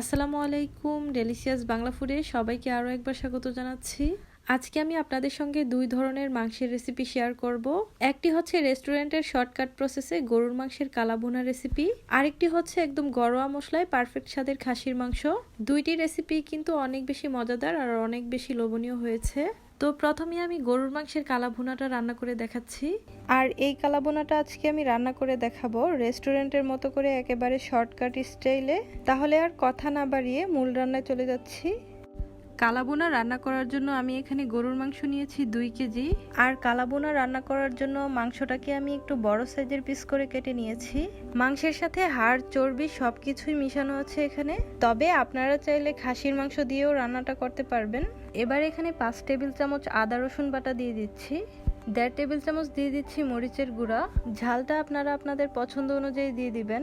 আসসালামু আলাইকুম ডেলিশিয়াস বাংলা ফুডে সবাইকে আরও একবার স্বাগত জানাচ্ছি। আজকে আমি আপনাদের সঙ্গে দুই ধরনের মাংসের রেসিপি শেয়ার করব। একটি হচ্ছে রেস্টুরেন্টের শর্টকাট প্রসেসে গরুর মাংসের কালাবোনা রেসিপি আরেকটি হচ্ছে একদম গরোয়া মশলায় পারফেক্ট স্বাদের খাসির মাংস। দুইটি রেসিপি কিন্তু অনেক বেশি মজাদার আর অনেক বেশি লোভনীয় হয়েছে। তো প্রথমে আমি গরুর মাংসের কালাভুনাটা রান্না করে দেখাচ্ছি। আর এই কালাভুনাটা আজকে আমি রান্না করে দেখাবো রেস্টুরেন্টের মতো করে একেবারে শর্টকাট স্টাইলে। তাহলে আর কথা না বাড়িয়ে মূল রান্নায় চলে যাচ্ছি। কালাবোনা রান্না করার জন্য আমি এখানে গরুর মাংস নিয়েছি দুই কেজি। আর কালাবোনা রান্না করার জন্য মাংসটাকে আমি একটু বড় সাইজের পিস করে কেটে নিয়েছি। মাংসের সাথে হাড়, চর্বি সবকিছুই মিশানো আছে এখানে। তবে আপনারা চাইলে খাসির মাংস দিয়েও রান্নাটা করতে পারবেন। এবার এখানে পাঁচ টেবিল চামচ আদা, রসুন বাটা দিয়ে দিচ্ছি। দেড় টেবিল চামচ দিয়ে দিচ্ছি মরিচের গুঁড়া। ঝালটা আপনারা আপনাদের পছন্দ অনুযায়ী দিয়ে দিবেন।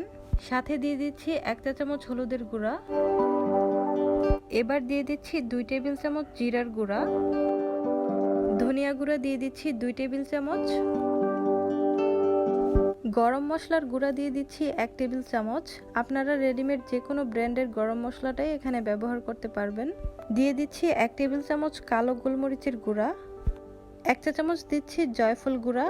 সাথে দিয়ে দিচ্ছি এক চা চামচ হলুদের গুঁড়া। এবার দিয়ে দিচ্ছি দুই টেবিল চামচ জিরার গুঁড়া। ধনিয়া গুঁড়া দিয়ে দিচ্ছি দুই টেবিল চামচ। গরম মশলার গুঁড়া দিয়ে দিচ্ছি এক টেবিল চামচ। আপনারা রেডিমেড যে কোনো ব্র্যান্ডের গরম মশলাটাই এখানে ব্যবহার করতে পারবেন। দিয়ে দিচ্ছি এক টেবিল চামচ কালো গোলমরিচের গুঁড়া। এক চা চামচ দিচ্ছি জয়ফল গুঁড়া।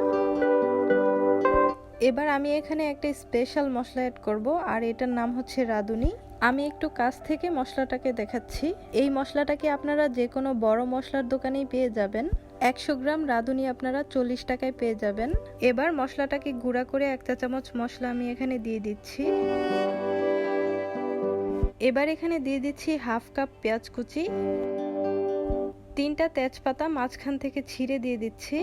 এবার আমি এখানে একটা স্পেশাল মশলা অ্যাড করব, আর এটার নাম হচ্ছে রাঁধুনি। আমি একটু কাছ থেকে মশলাটাকে দেখাচ্ছি। এই মশলাটাকে আপনারা যে কোনো বড় মশলার দোকানেই পেয়ে যাবেন। একশো গ্রাম রাঁধুনি আপনারা চল্লিশ টাকায় পেয়ে যাবেন। এবার মশলাটাকে গুঁড়া করে এক চা চামচ মশলা আমি এখানে দিয়ে দিচ্ছি। এবার এখানে দিয়ে দিচ্ছি হাফ কাপ পেঁয়াজ কুচি। তিনটা তেজপাতা মাঝখান থেকে ছিঁড়ে দিয়ে দিচ্ছি।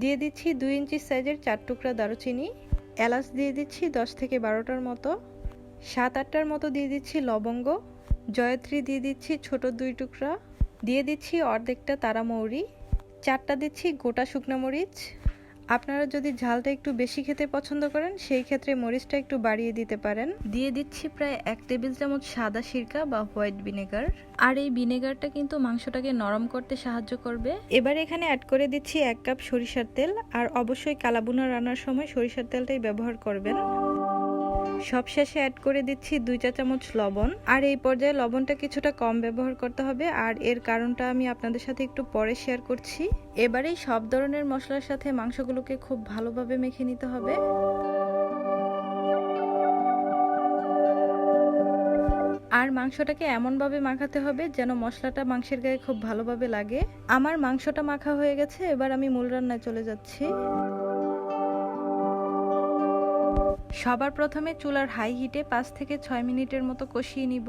দিয়ে দিচ্ছি দুই ইঞ্চি সাইজের চার টুকরা দারুচিনি। এলাচ দিয়ে দিচ্ছি দশ থেকে বারোটার মতো। সাত আটটার মতো দিয়ে দিচ্ছি লবঙ্গ। জয়ত্রী দিয়ে দিচ্ছি ছোট দুই টুকরা। দিয়ে দিচ্ছি অর্ধেকটা তারা মৌরি চারটা দিচ্ছি গোটা শুকনো মরিচ। আপনারা যদি ঝালটা একটু বেশি খেতে পছন্দ করেন সেই ক্ষেত্রে মরিচটা একটু বাড়িয়ে দিতে পারেন। দিয়ে দিচ্ছি প্রায় এক টেবিল চামচ সাদা সিরকা বা হোয়াইট ভিনেগার। আর এই ভিনেগারটা কিন্তু মাংসটাকে নরম করতে সাহায্য করবে। এবার এখানে অ্যাড করে দিচ্ছি এক কাপ সরিষার তেল আর অবশ্যই কালাবুনা রান্নার সময় সরিষার তেলটাই ব্যবহার করবেন। সবশেষে অ্যাড করে দিচ্ছি দুই চা চামচ লবণ। আর এই পর্যায়ে লবণটা কিছুটা কম ব্যবহার করতে হবে, আর এর কারণটা আমি আপনাদের সাথে একটু পরে শেয়ার করছি। এবারেই সব ধরনের মশলার সাথে মাংসগুলোকে খুব ভালোভাবে মেখে নিতে হবে। আর মাংসটাকে এমনভাবে মাখাতে হবে যেন মশলাটা মাংসের গায়ে খুব ভালোভাবে লাগে। আমার মাংসটা মাখা হয়ে গেছে, এবার আমি মূল রান্নায় চলে যাচ্ছি। সবার প্রথমে চুলার হাই হিটে পাঁচ থেকে ছয় মিনিটের মতো কষিয়ে নিব।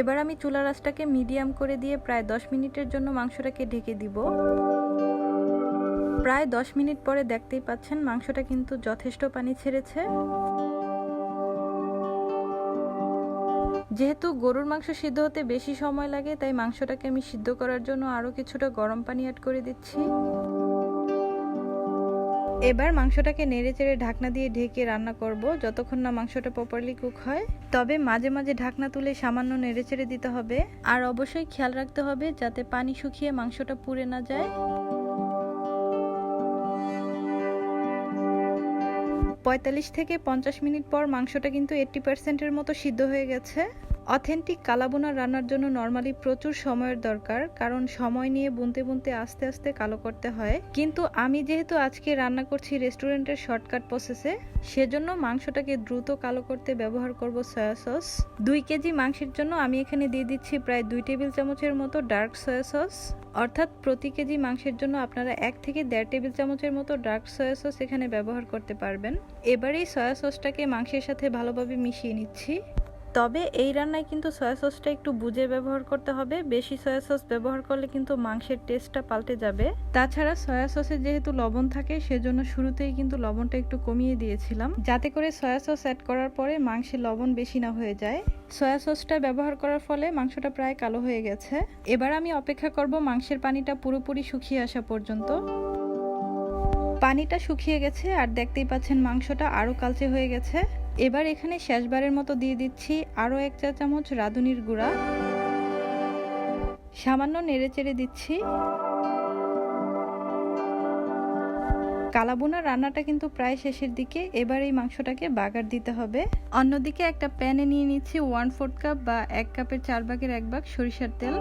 এবার আমি চুলা রাসটাকে মিডিয়াম করে দিয়ে প্রায় দশ মিনিটের জন্য মাংসটাকে ঢেকে দিব। প্রায় দশ মিনিট পরে দেখতেই পাচ্ছেন মাংসটা কিন্তু যথেষ্ট পানি ছেড়েছে। যেহেতু গরুর মাংস সিদ্ধ হতে বেশি সময় লাগে, তাই মাংসটাকে আমি সিদ্ধ করার জন্য আরও কিছুটা গরম পানি অ্যাড করে দিচ্ছি। এবার মাংসটাকে নেড়ে চেড়ে ঢাকনা দিয়ে ঢেকে রান্না করব। যতক্ষণ না মাংসটা প্রপারলি কুক হয়। তবে মাঝে মাঝে ঢাকনা তুলে সামান্য নেড়ে চেড়ে দিতে হবে। আর অবশ্যই খেয়াল রাখতে হবে যাতে পানি শুকিয়ে মাংসটা পুড়ে না যায়। পঁয়তাল্লিশ থেকে পঞ্চাশ মিনিট পর মাংসটা কিন্তু এইট্টি পার্সেন্টের মতো সিদ্ধ হয়ে গেছে। অথেন্টিক কালাবোনা রান্নার জন্য নর্মালি প্রচুর সময়ের দরকার, কারণ সময় নিয়ে বুনতে বুনতে আস্তে আস্তে কালো করতে হয়। কিন্তু আমি যেহেতু আজকে রান্না করছি রেস্টুরেন্টের শর্টকাট প্রসেসে, সেজন্য মাংসটাকে দ্রুত কালো করতে ব্যবহার করব সয়া সস। দুই কেজি মাংসের জন্য আমি এখানে দিয়ে দিচ্ছি প্রায় দুই টেবিল চামচের মতো ডার্ক সয়া সস। অর্থাৎ প্রতি কেজি মাংসের জন্য আপনারা এক থেকে দেড় টেবিল চামচের মতো ডার্ক সয়া সস এখানে ব্যবহার করতে পারবেন। এবার এই সয়া সসটাকে মাংসের সাথে ভালোভাবে মিশিয়ে নিচ্ছি। তবে এই রান্নায় কিন্তু সয়া সসটা একটু বুঝে ব্যবহার করতে হবে। বেশি সয়া সস ব্যবহার করলে কিন্তু মাংসের টেস্টটা পাল্টে যাবে। তাছাড়া সয়া সসে যেহেতু লবণ থাকে, সেজন্য শুরুতেই কিন্তু লবণটা একটু কমিয়ে দিয়েছিলাম। যাতে করে সয়া সস অ্যাড করার পরে মাংসে লবণ বেশি না হয়ে যায়। সয়া সসটা ব্যবহার করার ফলে মাংসটা প্রায় কালো হয়ে গেছে। এবার আমি অপেক্ষা করব মাংসের পানিটা পুরোপুরি শুকিয়ে আসা পর্যন্ত। পানিটা শুকিয়ে গেছে আর দেখতেই পাচ্ছেন মাংসটা আরও কালচে হয়ে গেছে। এবার এখানে শেষবারের মতো দিয়ে দিচ্ছি আরও এক চা চামচ রাঁধুনির গুঁড়া। সামান্য নেড়ে চেড়ে দিচ্ছি। কালাবোনা রান্নাটা কিন্তু প্রায় শেষের দিকে, এবার এই মাংসটাকে বাগার দিতে হবে। অন্যদিকে একটা প্যানে নিয়ে নিচ্ছি ওয়ান ফোর্থ কাপ বা এক কাপের চার ভাগের এক ভাগ সরিষার তেল।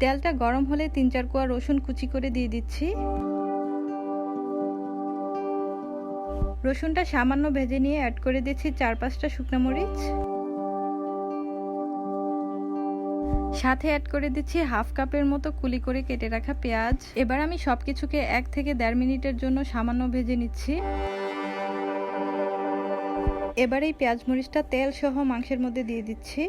তেলটা গরম হলে তিন চার কোয়া রসুন কুচি করে দিয়ে দিচ্ছি। রসুনটা সামান্য ভেজে নিয়ে অ্যাড করে দিচ্ছি চার পাঁচটা শুকনো মরিচ। সাথে অ্যাড করে দিচ্ছি হাফ কাপের মতো কুলি করে কেটে রাখা পেঁয়াজ। এবার আমি সব কিছুকে এক থেকে দেড় মিনিটের জন্য সামান্য ভেজে নিচ্ছি। এবার এই পেঁয়াজ মরিচটা তেল সহ মাংসের মধ্যে দিয়ে দিচ্ছি।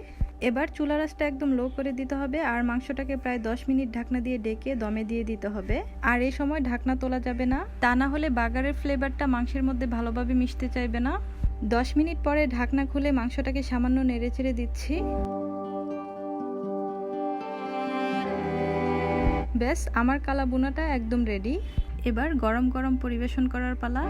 এবার চুলা রাসটা একদম লো করে দিতে হবে আর মাংসটাকে প্রায় দশ মিনিট ঢাকনা দিয়ে ডেকে দমে দিয়ে দিতে হবে। আর এই সময় ঢাকনা তোলা যাবে না। তা না হলে বাগারের ফ্লেভারটা মাংসের মধ্যে ভালোভাবে মিশতে চাইবে না। দশ মিনিট পরে ঢাকনা খুলে মাংসটাকে সামান্য নেড়ে চেড়ে দিচ্ছি। ব্যাস, আমার কালা বুনাটা একদম রেডি এবার গরম গরম পরিবেশন করার পালা।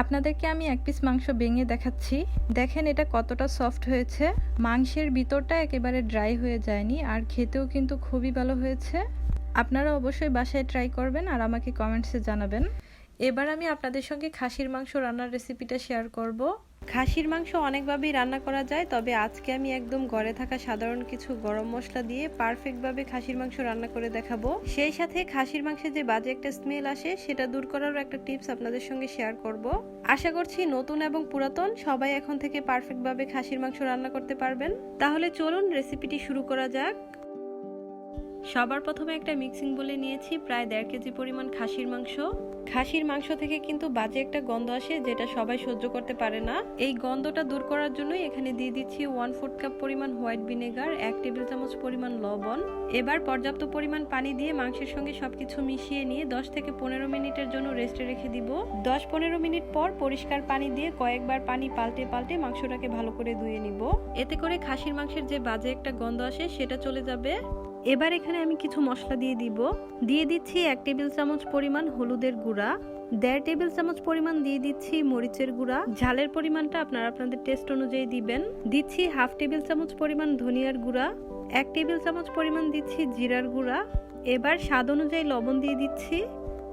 আপনাদেরকে আমি এক পিস মাংস ভেঙে দেখাচ্ছি। দেখেন এটা কতটা সফট হয়েছে। মাংসের ভিতরটা একেবারে ড্রাই হয়ে যায়নি, আর খেতেও কিন্তু খুবই ভালো হয়েছে। আপনারা অবশ্যই বাসায় ট্রাই করবেন আর আমাকে কমেন্টসে জানাবেন। এবার আমি আপনাদের সঙ্গে খাসির মাংস রান্নার রেসিপিটা শেয়ার করব। খাসির মাংস অনেকভাবেই রান্না করা যায়, তবে আজকে আমি একদম ঘরে থাকা সাধারণ কিছু গরম মশলা দিয়ে পারফেক্টভাবে খাসির মাংস রান্না করে দেখাবো। সেই সাথে খাসির মাংসে যে বাজে একটা স্মেল আসে, সেটা দূর করারও একটা টিপস আপনাদের সঙ্গে শেয়ার করব। আশা করছি নতুন এবং পুরাতন সবাই এখন থেকে পারফেক্টভাবে খাসির মাংস রান্না করতে পারবেন। তাহলে চলুন রেসিপিটি শুরু করা যাক। সবার প্রথমে একটা মিক্সিং বলে নিয়েছি, প্রায় দেড় কেজি পরিমাণ খাসির মাংস। খাসির মাংস থেকে কিন্তু বাজে একটা গন্ধ আসে যেটা সবাই সহ্য করতে পারে না। এই গন্ধটা দূর করার জন্যই এখানে দিয়ে দিচ্ছি ওয়ান ফোর্থ কাপ পরিমাণ হোয়াইট ভিনেগার, এক টেবিল চামচ পরিমাণ লবণ। এবার পর্যাপ্ত পরিমাণ পানি দিয়ে মাংসের সঙ্গে সবকিছু মিশিয়ে নিয়ে দশ থেকে পনেরো মিনিটের জন্য রেস্টে রেখে দিব। দশ পনেরো মিনিট পর পরিষ্কার পানি দিয়ে কয়েকবার পানি পাল্টে পাল্টে মাংসটাকে ভালো করে ধুয়ে নিব। এতে করে খাসির মাংসের যে বাজে একটা গন্ধ আসে সেটা চলে যাবে। এবার এখানে আমি কিছু মশলা দিয়ে দিব। দিয়ে দিচ্ছি এক টেবিল চামচ পরিমাণ হলুদের গুঁড়া, দেড় টেবিল চামচ পরিমাণ দিয়ে দিচ্ছি মরিচের গুঁড়া। ঝালের পরিমাণটা আপনারা আপনাদের টেস্ট অনুযায়ী দিবেন। দিচ্ছি হাফ টেবিল চামচ পরিমাণ ধনিয়ার গুঁড়া, এক টেবিল চামচ পরিমাণ দিচ্ছি জিরার গুঁড়া। এবার স্বাদ অনুযায়ী লবণ দিয়ে দিচ্ছি।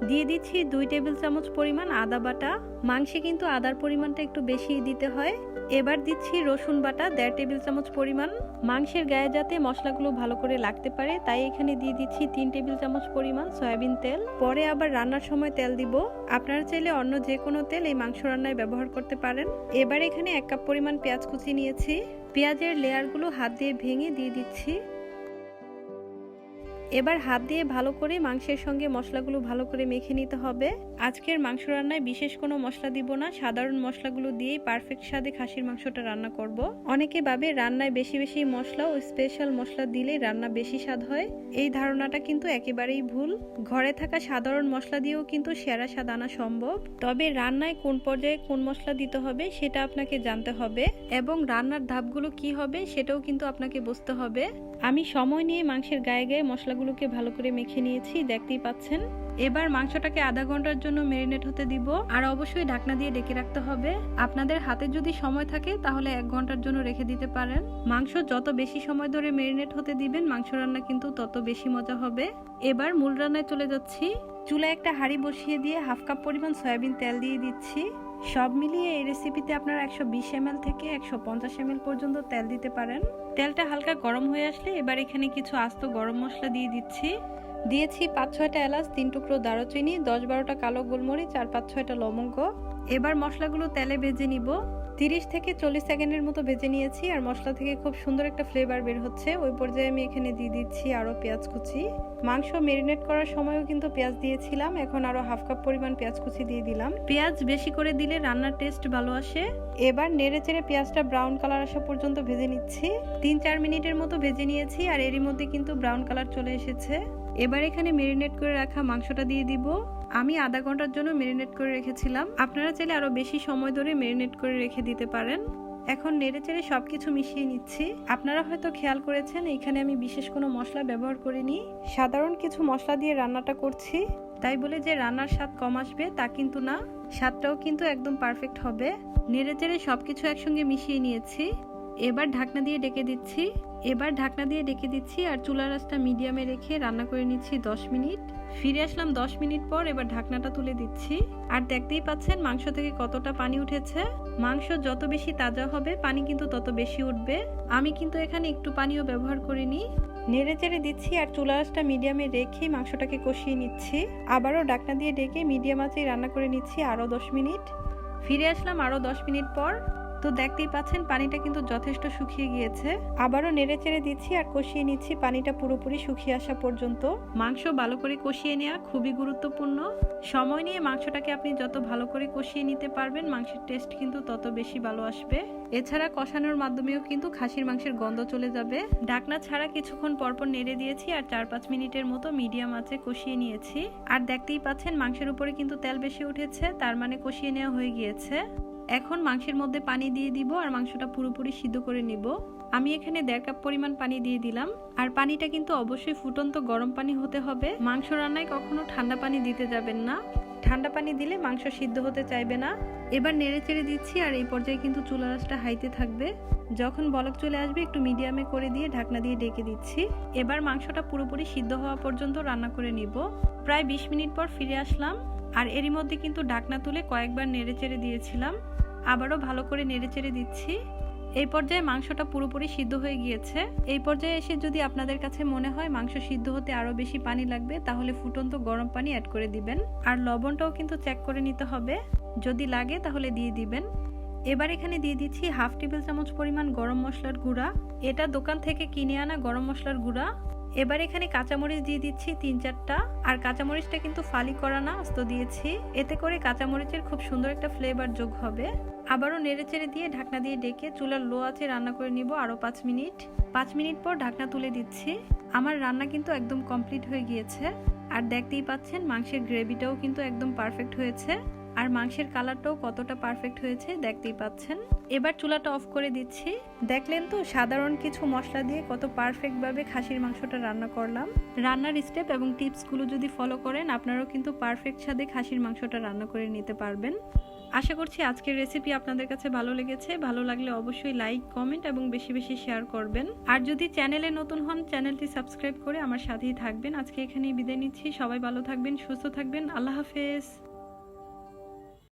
দিয়ে দিচ্ছি দুই টেবিল চামচ পরিমাণ আদা বাটা। মাংসে কিন্তু আদার পরিমাণটা একটু বেশি দিতে হয়। এবার দিচ্ছি রসুন বাটা, দেড় টেবিল চামচ পরিমাণ। মাংসের গায়ে যাতে মশলাগুলো ভালো করে লাগতে পারে, তাই এখানে দিয়ে দিচ্ছি তিন টেবিল চামচ পরিমাণ সয়াবিন তেল। পরে আবার রান্নার সময় তেল দিব। আপনারা চাইলে অন্য যে কোনো তেল এই মাংস রান্নায় ব্যবহার করতে পারেন। এবার এখানে এক কাপ পরিমাণ পেঁয়াজ কুচি নিয়েছি। পেঁয়াজের লেয়ারগুলো হাত দিয়ে ভেঙে দিয়ে দিচ্ছি। এবার হাত দিয়ে ভালো করে মাংসের সঙ্গে মশলাগুলো ভালো করে মেখে নিতে হবে। আজকের মাংস রান্নায় বিশেষ কোনো মশলা দিব না। সাধারণ মশলাগুলো দিয়েই পারফেক্ট স্বাদে খাসির মাংসটা রান্না করব। অনেকে ভাবে রান্নায় বেশি বেশি মশলা ও স্পেশাল মশলা দিলেই রান্না বেশি স্বাদ হয়। এই ধারণাটা কিন্তু একেবারেই ভুল। ঘরে থাকা সাধারণ মশলা দিয়েও কিন্তু সেরা স্বাদ আনা সম্ভব। তবে রান্নায় কোন পর্যায়ে কোন মশলা দিতে হবে সেটা আপনাকে জানতে হবে এবং রান্নার ধাপগুলো কি হবে সেটাও কিন্তু আপনাকে বুঝতে হবে। আমি সময় নিয়ে মাংসের গায়ে গায়ে মশলাগুলোকে ভালো করে মেখে নিয়েছি, দেখতেই পাচ্ছেন। এবার মাংসটাকে আধা ঘণ্টার জন্য মেরিনেট হতে দিব। আর অবশ্যই ঢাকনা দিয়ে ডেকে রাখতে হবে। আপনাদের হাতে যদি সময় থাকে, তাহলে এক ঘণ্টার জন্য রেখে দিতে পারেন। মাংস যত বেশি সময় ধরে মেরিনেট হতে দিবেন, মাংস রান্না কিন্তু তত বেশি মজা হবে। এবার মূল রান্নায় চলে যাচ্ছি। চুলায় একটা হাঁড়ি বসিয়ে দিয়ে হাফ কাপ পরিমাণ সয়াবিন তেল দিয়ে দিচ্ছি। সব মিলিয়ে এই রেসিপিতে আপনারা একশো বিশ এম থেকে একশো পঞ্চাশ এম পর্যন্ত তেল দিতে পারেন। তেলটা হালকা গরম হয়ে আসলে এবার এখানে কিছু আস্ত গরম মশলা দিয়ে দিচ্ছি। দিয়েছি পাঁচ ছয়টা এলাচ, তিন টুকরো দারুচিনি, দশ বারোটা কালো গোলমরিচ আর পাঁচ ছয়টা লবঙ্গ। এবার মশলাগুলো তেলে ভেজে নিব। তিরিশ থেকে চল্লিশ সেকেন্ডের মতো ভেজে নিয়েছি আর মশলা থেকে খুব সুন্দর একটা ফ্লেভার বের হচ্ছে। ওই পর্যায়ে আমি এখানে দিয়ে দিচ্ছি আরও পেঁয়াজ কুচি। মাংস মেরিনেট করার সময়ও কিন্তু পেঁয়াজ দিয়েছিলাম, এখন আরও হাফ কাপ পরিমাণ পেঁয়াজ কুচি দিয়ে দিলাম। পেঁয়াজ বেশি করে দিলে রান্নার টেস্ট ভালো আসে। এবার নেড়ে চেড়ে পেঁয়াজটা ব্রাউন কালার আসা পর্যন্ত ভেজে নিচ্ছি। তিন চার মিনিটের মতো ভেজে নিয়েছি আর এরই মধ্যে কিন্তু ব্রাউন কালার চলে এসেছে। এবার এখানে মেরিনেট করে রাখা মাংসটা দিয়ে দিব। আমি আধা ঘণ্টার জন্য মেরিনেট করে রেখেছিলাম। আপনারা চাইলে আরও বেশি সময় ধরে মেরিনেট করে রেখে দিতে পারেন। এখন নেড়ে চেড়ে সব কিছু মিশিয়ে নিচ্ছি। আপনারা হয়তো খেয়াল করেছেন, এখানে আমি বিশেষ কোনো মশলা ব্যবহার করিনি। সাধারণ কিছু মশলা দিয়ে রান্নাটা করছি। তাই বলে যে রান্নার স্বাদ কম আসবে তা কিন্তু না। স্বাদটাও কিন্তু একদম পারফেক্ট হবে। নেড়ে চেড়ে সবকিছু একসঙ্গে মিশিয়ে নিয়েছি। এবার ঢাকনা দিয়ে ডেকে দিচ্ছি, এবার ঢাকনা দিয়ে ডেকে দিচ্ছি আর চুলা রাসটা মিডিয়ামে রেখে রান্না করে নিচ্ছি দশ মিনিট। ফিরে আসলাম দশ মিনিট পর এবার ঢাকনাটা তুলে দিচ্ছি। আর দেখতেই পাচ্ছেন মাংস থেকে কতটা পানি উঠেছে। মাংস যত বেশি তাজা হবে, পানি কিন্তু তত বেশি উঠবে। আমি কিন্তু এখানে একটু পানিও ব্যবহার করিনি। নেড়ে চেড়ে দিচ্ছি আর চুলা আঁচটা মিডিয়ামে রেখে মাংসটাকে কষিয়ে নিচ্ছি। আবারও ঢাকনা দিয়ে ডেকে মিডিয়াম আঁচেই রান্না করে নিচ্ছি আরও দশ মিনিট। ফিরে আসলাম আরও দশ মিনিট পর। তো দেখতেই পাচ্ছেন, পানিটা কিন্তু যথেষ্ট শুকিয়ে গিয়েছে। আবারও নেড়ে চেড়ে দিচ্ছি আর কষিয়ে নিচ্ছি, পানিটা পুরোপুরি শুকিয়ে আসা পর্যন্ত। মাংস ভালো করে কষিয়ে নেওয়া খুবই গুরুত্বপূর্ণ। সময় নিয়ে মাংসটাকে আপনি যত ভালো করে কষিয়ে নিতে পারবেন, মাংসের টেস্ট কিন্তু তত বেশি ভালো আসবে। এছাড়া কষানোর মাধ্যমেও কিন্তু খাসির মাংসের গন্ধ চলে যাবে। ডাকনা ছাড়া কিছুক্ষণ পরপর নেড়ে দিয়েছি আর চার পাঁচ মিনিটের মতো মিডিয়াম আঁচে কষিয়ে নিয়েছি। আর দেখতেই পাচ্ছেন, মাংসের উপরে কিন্তু তেল বেশি উঠেছে, তার মানে কষিয়ে নেওয়া হয়ে গিয়েছে। এখন মাংসের মধ্যে পানি দিয়ে দিব আর মাংসটা পুরোপুরি সিদ্ধ করে নিব। আমি এখানে দেড় কাপ পরিমাণ পানি দিয়ে দিলাম। আর পানিটা কিন্তু অবশ্যই ফুটন্ত গরম পানি হতে হবে। মাংস রান্নায় কখনো ঠান্ডা পানি দিতে যাবেন না। ঠান্ডা পানি দিলে মাংস সিদ্ধ হতে চাইবে না। এবার নেড়ে চেড়ে দিচ্ছি আর এই পর্যায়ে কিন্তু চুলা রাসটা হাইতে থাকবে। যখন বলক চলে আসবে, একটু মিডিয়ামে করে দিয়ে ঢাকনা দিয়ে ডেকে দিচ্ছি। এবার মাংসটা পুরোপুরি সিদ্ধ হওয়া পর্যন্ত রান্না করে নিব। প্রায় বিশ মিনিট পর ফিরে আসলাম। আর এরই মধ্যে কিন্তু ঢাকনা তুলে কয়েকবার নেড়ে চেড়ে দিয়েছিলাম। আবারও ভালো করে নেড়েচেড়ে দিচ্ছি। এই পর্যায়ে মাংসটা পুরোপুরি সিদ্ধ হয়ে গিয়েছে। এই পর্যায়ে এসে যদি আপনাদের কাছে মনে হয় মাংস সিদ্ধ হতে আরও বেশি পানি লাগবে, তাহলে ফুটন্ত গরম পানি অ্যাড করে দিবেন। আর লবণটাও কিন্তু চেক করে নিতে হবে। যদি লাগে তাহলে দিয়ে দিবেন। এবার এখানে দিয়ে দিচ্ছি হাফ টেবিল চামচ পরিমাণ গরম মশলার গুঁড়া। এটা দোকান থেকে কিনে আনা গরম মশলার গুঁড়া। এবার এখানে কাঁচামরিচ দিয়ে দিচ্ছি তিন চারটা। আর কাঁচামরিচটা কিন্তু ফালি করা না, আস্ত দিয়েছি। এতে করে কাঁচামরিচের খুব সুন্দর একটা ফ্লেভার যোগ হবে। আবারও নেড়ে চেড়ে দিয়ে ঢাকনা দিয়ে ডেকে চুলার লো আছে রান্না করে নিব আরও পাঁচ মিনিট। পাঁচ মিনিট পর ঢাকনা তুলে দিচ্ছি। আমার রান্না কিন্তু একদম কমপ্লিট হয়ে গিয়েছে। আর দেখতেই পাচ্ছেন, মাংসের গ্রেভিটাও কিন্তু একদম পারফেক্ট হয়েছে। আর মাংসের কালারটাও কতটা পারফেক্ট হয়েছে দেখতেই পাচ্ছেন। এবার চুলাটা অফ করে দিচ্ছি। দেখলেন তো, সাধারণ কিছু মশলা দিয়ে কত পারফেক্টভাবে খাসির মাংসটা রান্না করলাম। রান্নার স্টেপ এবং টিপসগুলো যদি ফলো করেন, আপনারাও কিন্তু পারফেক্ট স্বাদে খাসির মাংসটা রান্না করে নিতে পারবেন। আশা করছি আজকের রেসিপি আপনাদের কাছে ভালো লেগেছে। ভালো লাগলে অবশ্যই লাইক কমেন্ট এবং বেশি বেশি শেয়ার করবেন। আর যদি চ্যানেলে নতুন হন চ্যানেলটি সাবস্ক্রাইব করে আমার সাথেই থাকবেন। আজকে এখানেই বিদায় নিচ্ছি। সবাই ভালো থাকবেন, সুস্থ থাকবেন। আল্লাহ হাফেজ।